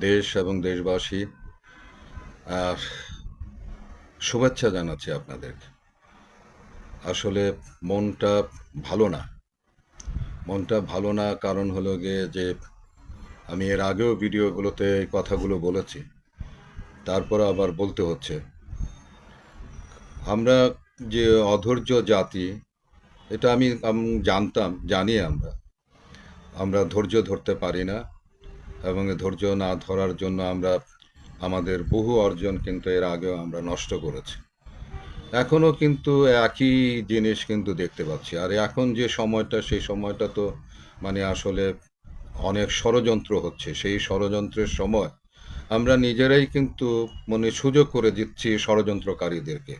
দেশ এবং দেশবাসী, আর শুভেচ্ছা জানাচ্ছি আপনাদেরকে। আসলে মনটা ভালো না। মনটা ভালো না কারণ হলো গিয়ে যে আমি এর আগেও ভিডিওগুলোতে এই কথাগুলো বলেছি, তারপর আবার বলতে হচ্ছে। আমরা যে অধৈর্য জাতি, এটা আমি জানতাম, জানি আমরা। আমরা ধৈর্য ধরতে পারি না। এবং ধৈর্য না ধরার জন্য আমরা আমাদের বহু অর্জন কিন্তু এর আগেও আমরা নষ্ট করেছি। এখনও কিন্তু একই জিনিস কিন্তু দেখতে পাচ্ছি। আর এখন যে সময়টা, সেই সময়টা তো মানে আসলে অনেক ষড়যন্ত্র হচ্ছে। সেই ষড়যন্ত্রের সময় আমরা নিজেরাই কিন্তু মানে সুযোগ করে দিচ্ছি ষড়যন্ত্রকারীদেরকে।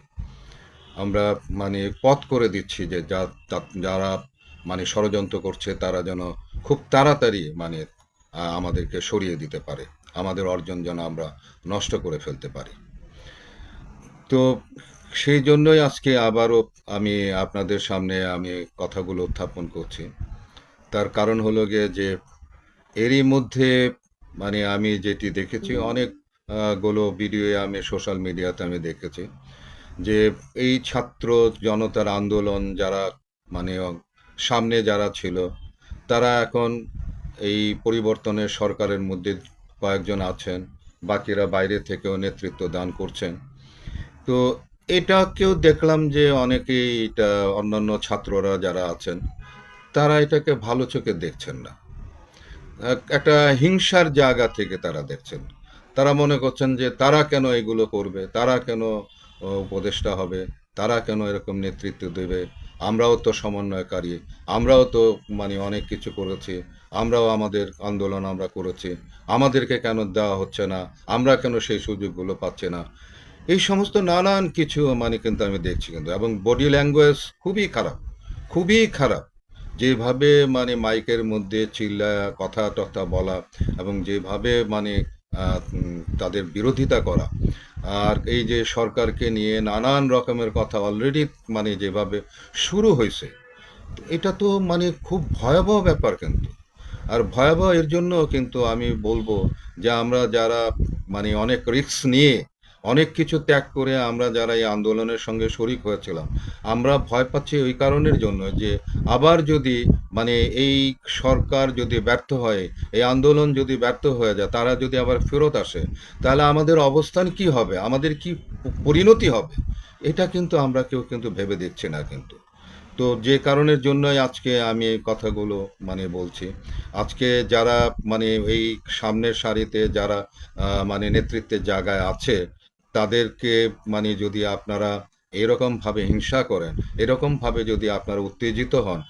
আমরা মানে পথ করে দিচ্ছি যে, যা, যারা মানে ষড়যন্ত্র করছে, তারা যেন খুব তাড়াতাড়ি মানে আমাদেরকে সরিয়ে দিতে পারে। আমাদের অর্জন যেন আমরা নষ্ট করে ফেলতে পারি। তো সেই জন্যই আজকে আবারও আমি আপনাদের সামনে আমি কথাগুলো উত্থাপন করছি। তার কারণ হলো গিয়ে যে এরই মধ্যে মানে আমি যেটি দেখেছি অনেক আহ, গুলো ভিডিও আমি সোশ্যাল মিডিয়াতে আমি দেখেছি যে এই ছাত্র জনতার আন্দোলন যারা মানে সামনে যারা ছিল তারা এখন এই পরিবর্তনের সরকারের মধ্যে কয়েকজন আছেন, বাকিরা বাইরে থেকেও নেতৃত্ব দান করছেন। তো এটাকেও দেখলাম যে অনেকেই এটা অন্যান্য ছাত্ররা যারা আছেন, তারা এটাকে ভালো চোখে দেখছেন না। একটা হিংসার জায়গা থেকে তারা দেখছেন। তারা মনে করছেন যে তারা কেন এগুলো করবে, তারা কেন উপদেষ্টা হবে, তারা কেন এরকম নেতৃত্ব দেবে? আমরাও তো সমন্বয়কারী, আমরাও তো মানে অনেক কিছু করেছি আমরাও আমাদের আন্দোলন আমরা করেছি। আমাদেরকে কেন দেওয়া হচ্ছে না? আমরা কেন সেই সুযোগগুলো পাচ্ছি না? এই সমস্ত নানান কিছু মানে কিন্তু আমি দেখছি কিন্তু। এবং বডি ল্যাঙ্গুয়েজ খুবই খারাপ খুবই খারাপ। যেভাবে মানে মাইকের মধ্যে চিল্লা, কথা টথা বলা এবং যেভাবে মানে তাদের বিরোধিতা করা। আর এই যে সরকারকে নিয়ে নানান রকমের কথা অলরেডি মানে যেভাবে শুরু হয়েছে, এটা তো মানে খুব ভয়াবহ ব্যাপার কিন্তু। আর ভয়াবহ এর জন্য কিন্তু আমি বলব যে আমরা যারা মানে অনেক রিস্ক নিয়ে অনেক কিছু ত্যাগ করে আমরা যারা এই আন্দোলনের সঙ্গে শরিক হয়েছিলাম, আমরা ভয় পাচ্ছি ওই কারণের জন্য যে আবার যদি মানে এই সরকার যদি ব্যর্থ হয়, এই আন্দোলন যদি ব্যর্থ হয়ে যায়, তারা যদি আবার ফেরত আসে, তাহলে আমাদের অবস্থান কি হবে? আমাদের কি পরিণতি হবে? এটা কিন্তু আমরা কেউ কিন্তু ভেবে দেখছি না কিন্তু। তো যে কারণের জন্যই আজকে আমি এই কথাগুলো মানে বলছি। আজকে যারা মানে এই সামনের সারিতে যারা মানে নেতৃত্বের জায়গায় আছে, তাদেরকে মানে যদি আপনারা এরকম ভাবে হিংসা করেন এরকম ভাবে যদি আপনারা উত্তেজিত হন,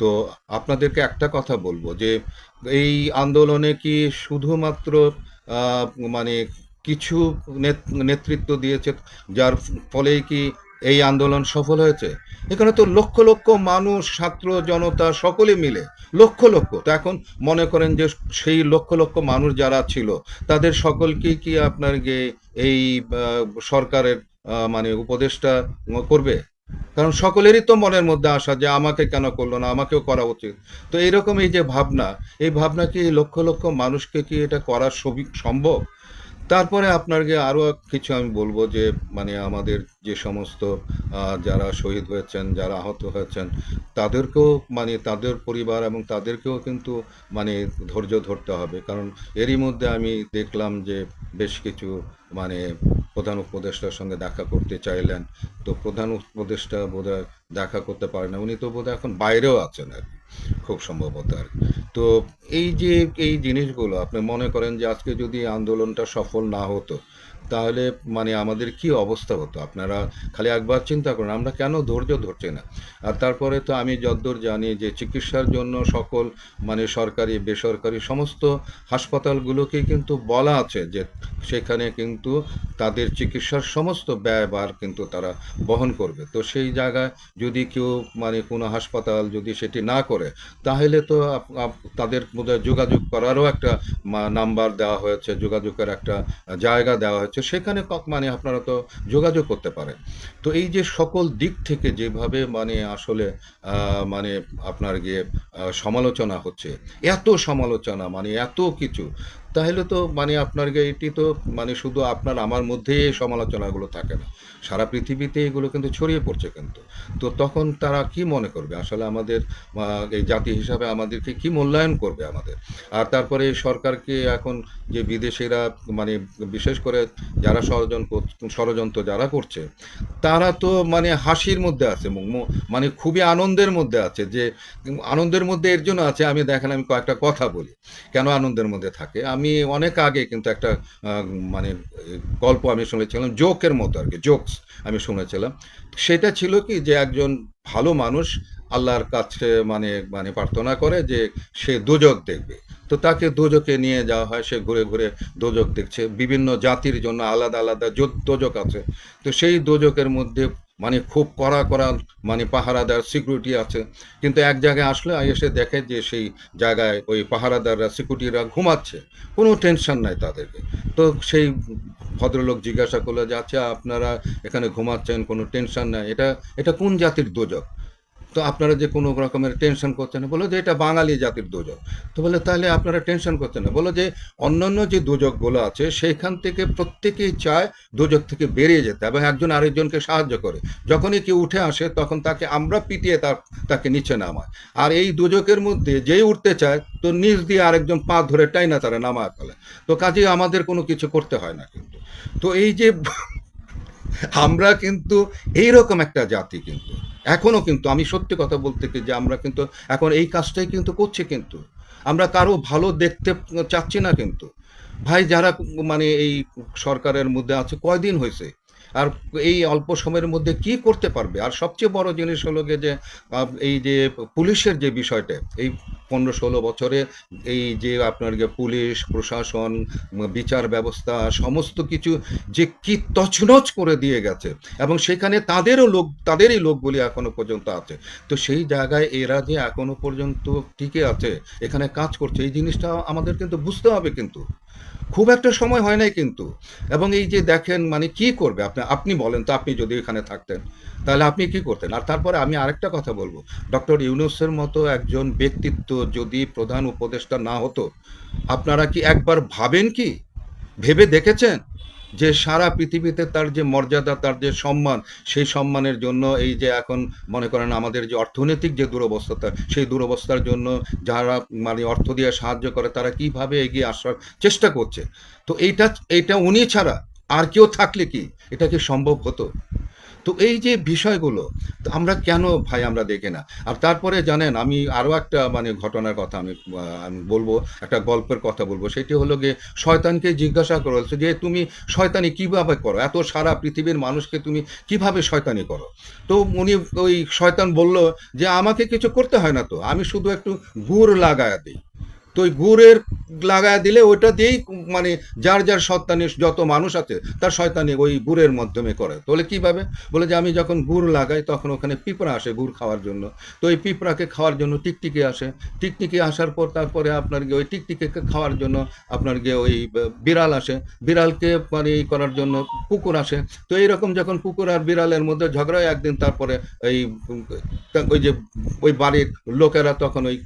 তো আপনাদেরকে একটা কথা বলব যে, এই আন্দোলনে কি শুধুমাত্র মানে কিছু নেত- নেতৃত্ব দিয়েছে, যার ফলেই কি এই আন্দোলন সফল হয়েছে। এখানে তো লক্ষ লক্ষ মানুষ, ছাত্র, জনতা সকলে মিলে, লক্ষ লক্ষ। তো এখন মনে করেন যে সেই লক্ষ লক্ষ মানুষ যারা ছিল, তাদের সকলকেই কি আপনার গিয়ে এই সরকারের মানে উপদেশটা করবে? কারণ সকলেরই তো মনের মধ্যে আসা যে আমাকে কেন করল না, আমাকেও করা উচিত। তো এইরকম এই যে ভাবনা, এই ভাবনা কি লক্ষ লক্ষ মানুষকে কি এটা করা সম্ভব? তারপরে আপনাকে আরও কিছু আমি বলব যে মানে আমাদের যে সমস্ত যারা শহীদ হয়েছেন যারা আহত হয়েছেন তাদেরকেও মানে তাদের পরিবার এবং তাদেরকেও কিন্তু মানে ধৈর্য ধরতে হবে। কারণ এরই মধ্যে আমি দেখলাম যে বেশ কিছু মানে প্রধান উপদেষ্টার সঙ্গে দেখা করতে চাইলেন। তো প্রধান উপদেষ্টা বোধহয় দেখা করতে পারে না। উনি তো বোধহয় এখন বাইরেও আছেন আর কি, খুব সম্ভবত আর তো এই যে এই জিনিসগুলো, আপনি মনে করেন যে আজকে যদি আন্দোলনটা সফল না হতো তাহলে মানে আমাদের কি অবস্থা হতো? আপনারা খালি একবার চিন্তা করুন, আমরা কেন ধৈর্য ধরছি না? আর তারপরে তো আমি যদ্দূর জানি যে চিকিৎসার জন্য সকল মানে সরকারি, বেসরকারি সমস্ত হাসপাতালগুলোকেই কিন্তু বলা আছে যে সেখানে কিন্তু তাদের চিকিৎসার সমস্ত ব্যয়ভার কিন্তু তারা বহন করবে। তো সেই জায়গায় যদি কেউ মানে কোনো হাসপাতাল যদি সেটি না করে, তাহলে তো তাদের বোধহয় যোগাযোগ করারও একটা নাম্বার দেওয়া হয়েছে, যোগাযোগের একটা জায়গা দেওয়া হয়েছে। সেখানে কক- মানে আপনারা তো যোগাযোগ করতে পারেন। তো এই যে সকল দিক থেকে যেভাবে মানে আসলে মানে আপনার গিয়ে সমালোচনা হচ্ছে, এত সমালোচনা মানে এত কিছু তাহলে তো মানে আপনার এটি তো মানে শুধু আপনার, আমার মধ্যেই এই সমালোচনাগুলো থাকে না। সারা পৃথিবীতে এগুলো কিন্তু ছড়িয়ে পড়ছে কিন্তু। তো তখন তারা কি মনে করবে? আসলে আমাদের এই জাতি হিসাবে আমাদেরকে কি মূল্যায়ন করবে আমাদের? আর তারপরে এই সরকারকে এখন যে বিদেশিরা মানে বিশেষ করে যারা ষড়যন্ত্র ষড়যন্ত্র যারা করছে, তারা তো মানে হাসির মধ্যে আছে মানে খুবই আনন্দের মধ্যে আছে যে, আনন্দের মধ্যে এর জন্য আছে, আমি দেখেন আমি কয়েকটা কথা বলি। কেন আনন্দের মধ্যে থাকে? আমি অনেক আগে কিন্তু একটা মানে গল্প আমি শুনেছিলাম, জোকের মতো আর কি জোকস আমি শুনেছিলাম। সেটা ছিল কি যে একজন ভালো মানুষ আল্লাহর কাছে মানে মানে প্রার্থনা করে যে সে দোজক দেখবে। তো তাকে দোজকে নিয়ে যাওয়া হয়, সে ঘুরে ঘুরে দোজক দেখছে। বিভিন্ন জাতির জন্য আলাদা আলাদা দোজক আছে। তো সেই দোজকের মধ্যে মানে খুব কড়া কড়া মানে পাহারাদার সিকিউরিটি আছে। কিন্তু এক জায়গায় আসলে এসে দেখে যে সেই জায়গায় ওই পাহারাদাররা সিকিউরিটিরা ঘুমাচ্ছে। কোনো টেনশন নাই তাদেরকে। তো সেই ভদ্রলোক জিজ্ঞাসা করল যে আচ্ছা আপনারা এখানে ঘুমাচ্ছেন, কোনো টেনশন নাই। এটা এটা কোন জাতির দোজক? তো আপনারা যে কোনো রকমের টেনশন করছেন না বলো যে এটা বাঙালি জাতির দোজক তো বলে তাহলে আপনারা টেনশন করছেন না। বলো যে অন্যান্য যে দোজকগুলো আছে, সেইখান থেকে প্রত্যেকেই চায় দোজক থেকে বেরিয়ে যেতে এবং একজন আরেকজনকে সাহায্য করে। যখনই কেউ উঠে আসে, তখন তাকে আমরা পিটিয়ে তার, তাকে নিচে নামায় আর এই দোজকের মধ্যে যেই উঠতে চায়, তো নিচ দিয়ে আরেকজন পা ধরে টাইনা তারা নামায় ফেলে। তো কাজেই আমাদের কোনো কিছু করতে হয় না কিন্তু। তো এই যে আমরা কিন্তু এইরকম একটা জাতি কিন্তু। এখনও কিন্তু আমি সত্যি কথা বলতে কি যে আমরা কিন্তু এখন এই কাজটাই কিন্তু করছি কিন্তু। আমরা কারও ভালো দেখতে চাচ্ছি না কিন্তু। ভাই, যারা মানে এই সরকারের মধ্যে আছে, কয়দিন হয়েছে? আর এই অল্প সময়ের মধ্যে কি করতে পারবে? আর সবচেয়ে বড় জিনিস হলো গিয়ে যে এই যে পুলিশের যে বিষয়টা, এই পনেরো ষোলো বছরে এই যে আপনার গিয়ে পুলিশ, প্রশাসন, বিচার ব্যবস্থা, সমস্ত কিছু যে কি তছনছ করে দিয়ে গেছে এবং সেখানে তাদেরও লোক, তাদেরই লোকগুলি এখনও পর্যন্ত আছে। তো সেই জায়গায় এরা যে এখনও পর্যন্ত টিকে আছে, এখানে কাজ করছে, এই জিনিসটা আমাদের কিন্তু বুঝতে হবে কিন্তু। খুব একটা সময় হয় নাই কিন্তু। এবং এই যে দেখেন মানে কি করবে? আপনি আপনি বলেন তো, আপনি যদি এখানে থাকতেন, তাহলে আপনি কি করতেন? আর তারপরে আমি আরেকটা কথা বলব। ডক্টর ইউনুসের মতো একজন ব্যক্তিত্ব যদি প্রধান উপদেষ্টা না হতো, আপনারা কি একবার ভাবেন কি? ভেবে দেখেছেন? যে সারা পৃথিবীতে তার যে মর্যাদা, তার যে সম্মান, সেই সম্মানের জন্য এই যে এখন মনে করেন আমাদের যে অর্থনৈতিক যে দুরবস্থা সেই দুরবস্থার জন্য যারা মানে অর্থ দিয়ে সাহায্য করে, তারা কীভাবে এগিয়ে আসার চেষ্টা করছে? তো এইটা এইটা উনি ছাড়া আর কেউ থাকলে কি? এটা কি সম্ভব হতো? তো এই যে বিষয়গুলো আমরা কেন ভাই আমরা দেখি না? আর তারপরে জানেন, আমি আরও একটা মানে ঘটনার কথা আমি আমি বলব, একটা গল্পের কথা বলব। সেটি হলো গিয়ে শয়তানকে জিজ্ঞাসা করা যে, তুমি শয়তানি কীভাবে করো? এত সারা পৃথিবীর মানুষকে তুমি কীভাবে শয়তানি করো? তো উনি ওই শয়তান বলল যে, আমাকে কিছু করতে হয় না তো। আমি শুধু একটু গুড় লাগায়া দিই। তো ওই গুড়ের লাগায় দিলে ওইটা দিয়েই মানে যার যার শয়তানি যত মানুষ আছে, তার শয়তানি ওই গুড়ের মাধ্যমে করে। তাহলে কীভাবে? বলে যে আমি যখন গুড় লাগাই তখন ওখানে পিঁপড়া আসে গুড় খাওয়ার জন্য। তো ওই পিঁপড়াকে খাওয়ার জন্য টিকটিকি আসে। টিকটিকি আসার পর তারপরে আপনার গিয়ে ওই টিকটিকিকে খাওয়ার জন্য আপনার গিয়ে ওই বিড়াল আসে। বিড়ালকে মানে ই করার জন্য কুকুর আসে। তো এইরকম যখন কুকুর আর বিড়ালের মধ্যে ঝগড়া হয়, একদিন তারপরে এই ওই যে ওই বাড়ির লোকেরা তখন ওই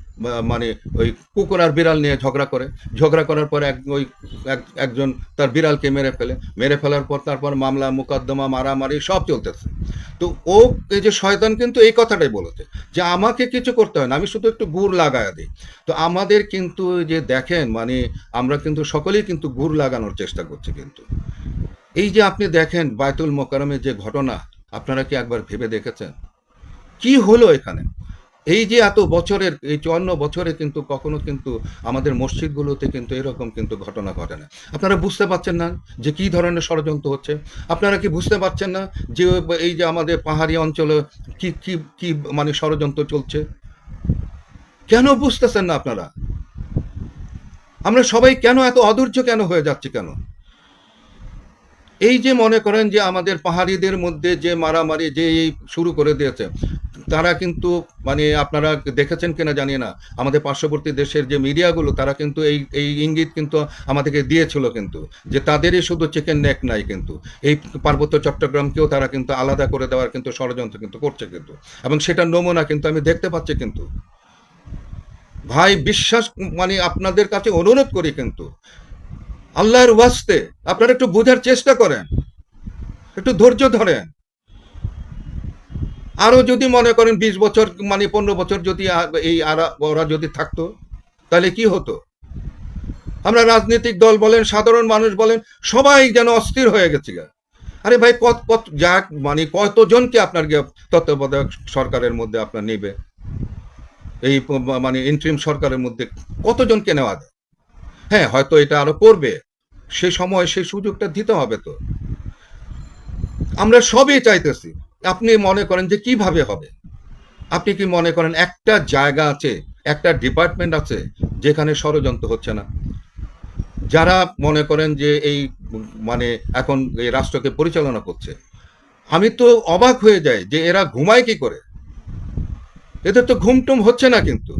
মানে ওই কুকুর আর বিড়াল নিয়ে ঝগড়া করে। ঝগড়া করার পর এক ওই একজন তার বিড়ালকে মেরে ফেলে। মেরে ফেলার পর তারপর মামলা, মোকদ্দমা, মারামারি সব চলতেছে। তো ও, এই যে শয়তান কিন্তু এই কথাটাই বলেছে যে আমাকে কিছু করতে হয় না, আমি শুধু একটু গুড় লাগায় দিই। তো আমাদের কিন্তু যে দেখেন মানে আমরা কিন্তু সকলেই কিন্তু গুড় লাগানোর চেষ্টা করছি কিন্তু। এই যে আপনি দেখেন বায়তুল মোকারমের যে ঘটনা, আপনারা কি একবার ভেবে দেখেছেন? কি হলো এখানে? এই যে এত বছরের, এই চুয়ান্ন বছরে কিন্তু কখনো কিন্তু আমাদের মসজিদগুলোতে কিন্তু এরকম কিন্তু ঘটনা ঘটে না। আপনারা বুঝতে পারছেন না যে কি ধরনের ষড়যন্ত্র হচ্ছে? আপনারা কি বুঝতে পারছেন না যে এই যে আমাদের পাহাড়ি অঞ্চলে কি কি কি মানে ষড়যন্ত্র চলছে? কেন বুঝতেছেন না আপনারা? আমরা সবাই কেন এত অধৈর্য কেন হয়ে যাচ্ছে কেন? এই যে মনে করেন যে আমাদের পাহাড়িদের মধ্যে যে মারামারি যে এই শুরু করে দিয়েছে তারা কিন্তু মানে আপনারা দেখেছেন কিনা জানি না, আমাদের পার্শ্ববর্তী দেশের যে মিডিয়াগুলো, তারা কিন্তু এই এই ইঙ্গিত কিন্তু আমাদেরকে দিয়েছিল কিন্তু, যে তাদেরই শুধু চিকেন নেক নাই কিন্তু, এই পার্বত্য চট্টগ্রামকেও তারা কিন্তু আলাদা করে দেওয়ার কিন্তু ষড়যন্ত্র কিন্তু করছে কিন্তু, এবং সেটার নমুনা কিন্তু আমি দেখতে পাচ্ছি কিন্তু। ভাই, বিশ্বাস মানে আপনাদের কাছে অনুরোধ করি কিন্তু, আল্লাহর ওয়াস্তে আপনারা একটু বোঝার চেষ্টা করেন, একটু ধৈর্য ধরেন। আরও যদি মনে করেন বিশ বছর মানে পনেরো বছর যদি এই ওরা যদি থাকতো, তাহলে কি হতো? আমরা রাজনৈতিক দল বলেন, সাধারণ মানুষ বলেন, সবাই যেন অস্থির হয়ে গেছে আরে ভাই, কত কত, যাক মানে কতজনকে আপনার তত্ত্বাবধায়ক সরকারের মধ্যে আপনার নেবে? এই মানে ইন্ট্রিম সরকারের মধ্যে কতজনকে নেওয়া যায়? হ্যাঁ হয়তো এটা আরও করবে। সেই সময় সেই সুযোগটা দিতে হবে তো। আমরা সবই চাইতেছি। আপনি মনে করেন যে কীভাবে হবে? আপনি কি মনে করেন একটা জায়গা আছে, একটা ডিপার্টমেন্ট আছে যেখানে ষড়যন্ত্র হচ্ছে না? যারা মনে করেন যে এই মানে এখন এই রাষ্ট্রকে পরিচালনা করছে, আমি তো অবাক হয়ে যাই যে এরা ঘুমায় কি করে? এদের তো ঘুমটুম হচ্ছে না কিন্তু।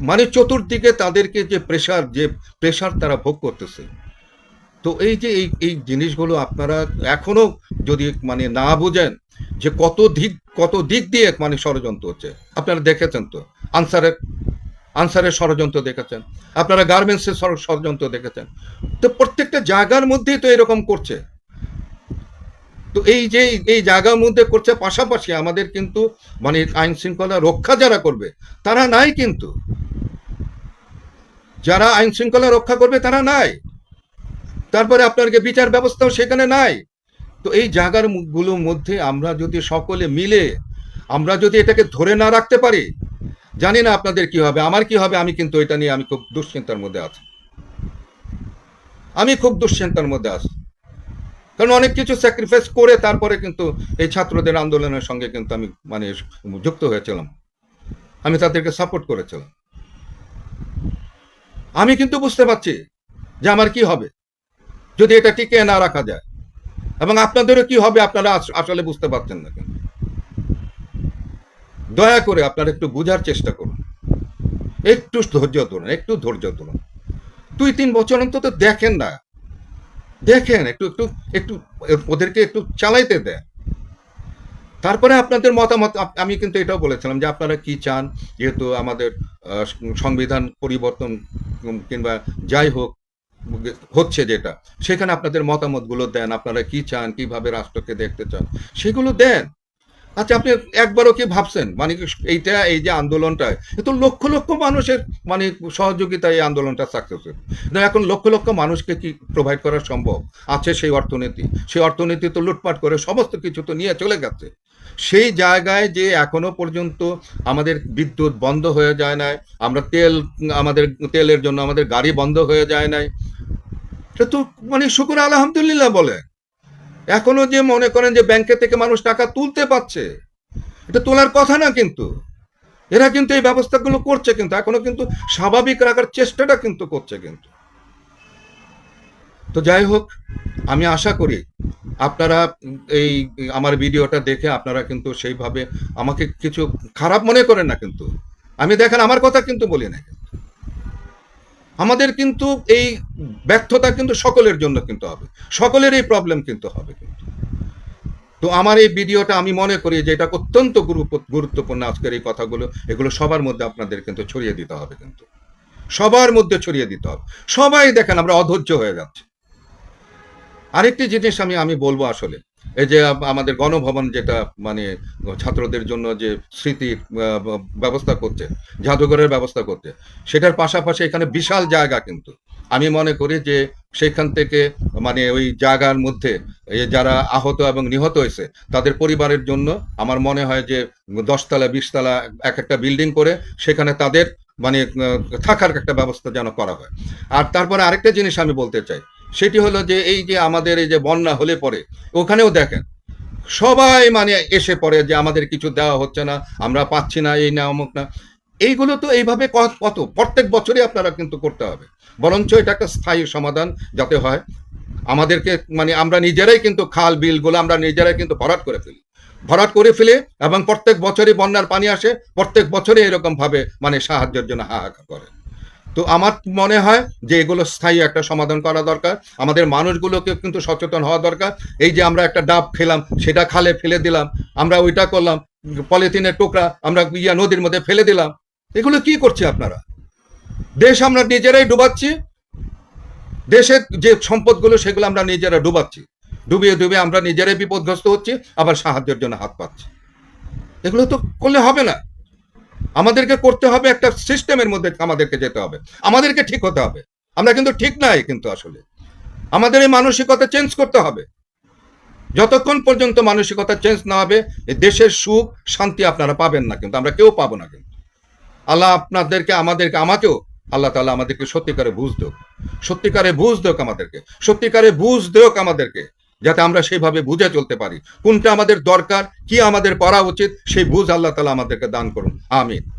মানে চতুর্দিকে তাদেরকে যে প্রেশার যে প্রেশার তারা ভোগ করতেছে। তো এই যে এই এই জিনিসগুলো আপনারা এখনও যদি মানে না বুঝেন যে কত দিক কত দিক দিয়ে মানে ষড়যন্ত্র হচ্ছে। আপনারা দেখেছেন তো, আনসারের আনসারের ষড়যন্ত্র দেখেছেন। আপনারা গার্মেন্টসের ষড়যন্ত্র দেখেছেন। তো প্রত্যেকটা জায়গার মধ্যেই তো এরকম করছে। তো এই যে, এই জায়গার মধ্যে করছে, পাশাপাশি আমাদের কিন্তু মানে আইন শৃঙ্খলা রক্ষা যারা করবে, তারা নাই কিন্তু। যারা আইন শৃঙ্খলা রক্ষা করবে, তারা নাই। তারপরে আপনার বিচার ব্যবস্থাও সেখানে নাই। তো এই জায়গারগুলোর মধ্যে আমরা যদি সকলে মিলে, আমরা যদি এটাকে ধরে না রাখতে পারি, জানি না আপনাদের কি হবে, আমার কি হবে, আমি কিন্তু এটা নিয়ে আমি খুব দুশ্চিন্তার মধ্যে আছি। আমি খুব দুশ্চিন্তার মধ্যে আছি। কারণ অনেক কিছু স্যাক্রিফাইস করে তারপরে কিন্তু এই ছাত্রদের আন্দোলনের সঙ্গে কিন্তু আমি মানে যুক্ত হয়েছিলাম। আমি তাদেরকে সাপোর্ট করেছিলাম। আমি কিন্তু বুঝতে পারছি যে আমার কি হবে, যদি এটা টিকে না রাখা যায়। এবং আপনাদেরও কি হবে আপনারা আসলে বুঝতে পারছেন না কিন্তু। দয়া করে আপনারা একটু বোঝার চেষ্টা করুন। একটু ধৈর্য ধরুন, একটু ধৈর্য ধরুন। দুই, তিন বছর অন্তত দেখেন না। দেখেন, একটু একটু একটু ওদেরকে একটু চালাইতে দেন। তারপরে আপনাদের মতামত আমি কিন্তু এটাও বলেছিলাম যে আপনারা কি চান, যেহেতু আমাদের সংবিধান পরিবর্তন কিংবা যাই হোক হচ্ছে যেটা। সেখানে আপনাদের মতামতগুলো দেন, আপনারা কি চান, কীভাবে রাষ্ট্রকে দেখতে চান, সেগুলো দেন। আচ্ছা আপনি একবারও কি ভাবছেন? মানে এইটা, এই যে আন্দোলনটা, এ তো লক্ষ লক্ষ মানুষের মানে সহযোগিতা এই আন্দোলনটা সাকসেস না, এখন লক্ষ লক্ষ মানুষকে কি প্রোভাইড করা সম্ভব? আছে সেই অর্থনীতি। সেই অর্থনীতি তো লুটপাট করে সমস্ত কিছু তো নিয়ে চলে গেছে। সেই জায়গায় যে এখনও পর্যন্ত আমাদের বিদ্যুৎ বন্ধ হয়ে যায় নাই, আমরা তেল, আমাদের তেলের জন্য আমাদের গাড়ি বন্ধ হয়ে যায় নাই তো মানে শুকুর আলহামদুলিল্লাহ বলে। এখনও যে মনে করেন যে ব্যাংকে থেকে মানুষ টাকা তুলতে পারছে, এটা তোলার কথা না কিন্তু। এরা কিন্তু এই ব্যবস্থাগুলো করছে কিন্তু, এখনও কিন্তু স্বাভাবিক রাখার চেষ্টাটা কিন্তু করছে কিন্তু। তো যাই হোক, আমি আশা করি আপনারা এই আমার ভিডিওটা দেখে আপনারা কিন্তু সেইভাবে আমাকে কিছু খারাপ মনে করেন না কিন্তু। আমি দেখেন, আমার কথা কিন্তু বলি না কিন্তু। আমাদের কিন্তু এই ব্যর্থতা কিন্তু সকলের জন্য কিন্তু হবে। সকলের এই প্রবলেম কিন্তু হবে কিন্তু। তো আমার এই ভিডিওটা আমি মনে করি যে এটা অত্যন্ত গুরু- গুরুত্বপূর্ণ আজকের এই কথাগুলো। এগুলো সবার মধ্যে আপনাদের কিন্তু ছড়িয়ে দিতে হবে কিন্তু। সবার মধ্যে ছড়িয়ে দিতে হবে। সবাই দেখেন আমরা অধৈর্য হয়ে যাচ্ছে। আরেকটি জিনিস আমি আমি বলব আসলে। এই যে আমাদের গণভবন যেটা মানে ছাত্রদের জন্য যে ব- ব্যবস্থা করছে, জাদুঘরের ব্যবস্থা করছে, সেটার পাশাপাশি এখানে বিশাল জায়গা কিন্তু। আমি মনে করি যে সেখান থেকে মানে ওই জায়গার মধ্যে যারা আহত এবং নিহত হয়েছে, তাদের পরিবারের জন্য আমার মনে হয় যে দশতলা, বিশতলা এক একটা বিল্ডিং করে সেখানে তাদের মানে থাকার একটা ব্যবস্থা যেন করা হয়। আর তারপরে আরেকটা জিনিস আমি বলতে চাই, সেটি হলো যে এই যে আমাদের এই যে বন্যা হলে পরে, ওখানেও দেখেন, সবাই মানে এসে পড়ে যে আমাদের কিছু দেওয়া হচ্ছে না, আমরা পাচ্ছি না, এই না, অমুক না। এইগুলো তো এইভাবে কত, প্রত্যেক বছরই আপনারা কিন্তু করতে হবে। বরঞ্চ এটা একটা স্থায়ী সমাধান যাতে হয়। আমাদেরকে মানে আমরা নিজেরাই কিন্তু খাল বিলগুলো আমরা নিজেরাই কিন্তু ভরাট করে ফেলি। ভরাট করে ফেলে এবং প্রত্যেক বছরই বন্যার পানি আসে, প্রত্যেক বছরই এরকম ভাবে মানে সাহায্যের জন্য হাহাকার করে। তো আমার মনে হয় যে এগুলো স্থায়ী একটা সমাধান করা দরকার। আমাদের মানুষগুলোকে কিন্তু সচেতন হওয়া দরকার। এই যে আমরা একটা ডাব খেলাম, সেটা খালে ফেলে দিলাম, আমরা ওইটা করলাম, পলিথিনের টুকরা আমরা ইয়া নদীর মধ্যে ফেলে দিলাম। এগুলো কি করছে আপনারা? দেশ আমরা নিজেরাই ডুবাচ্ছি। দেশের যে সম্পদগুলো, সেগুলো আমরা নিজেরা ডুবাচ্ছি। ডুবিয়ে ডুবিয়ে আমরা নিজেরাই বিপদগ্রস্ত হচ্ছি, আবার সাহায্যের জন্য হাত পাচ্ছি। এগুলো তো করলে হবে না। আমাদেরকে করতে হবে একটা সিস্টেমের মধ্যে আমাদেরকে যেতে হবে। আমাদেরকে ঠিক হতে হবে। আমরা কিন্তু ঠিক নাই কিন্তু আসলে। আমাদের এই মানসিকতা চেঞ্জ করতে হবে। যতক্ষণ পর্যন্ত মানসিকতা চেঞ্জ না হবে দেশের সুখ, শান্তি আপনারা পাবেন না কিন্তু, আমরা কেউ পাবো না কিন্তু। আল্লাহ আপনাদেরকে, আমাদেরকে, আমাকেও আল্লাহ তাআলা আমাদেরকে সত্যিকারে বুঝ দেওক সত্যিকারে বুঝ দেওক আমাদেরকে। সত্যিকারে বুঝ দেওক আমাদেরকে। যাতে আমরা সেইভাবে বুঝে চলতে পারি। কোনটা আমাদের দরকার, কি আমাদের করা উচিত, সেই বুঝ আল্লাহ তালা আমাদেরকে দান করুন। আমিন।